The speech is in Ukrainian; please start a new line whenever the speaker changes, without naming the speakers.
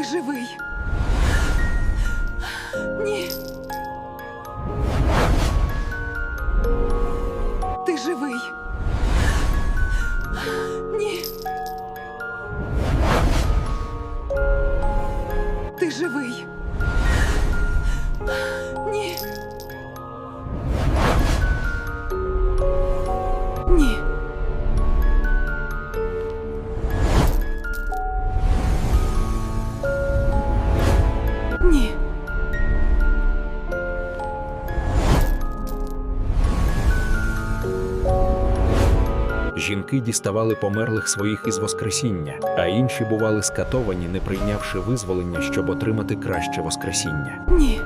Ти живий. Ні. Ти живий. Ні. Ти живий.
Жінки діставали померлих своїх із Воскресіння, а інші бували скатовані, не прийнявши визволення, щоб отримати краще Воскресіння.
Ні.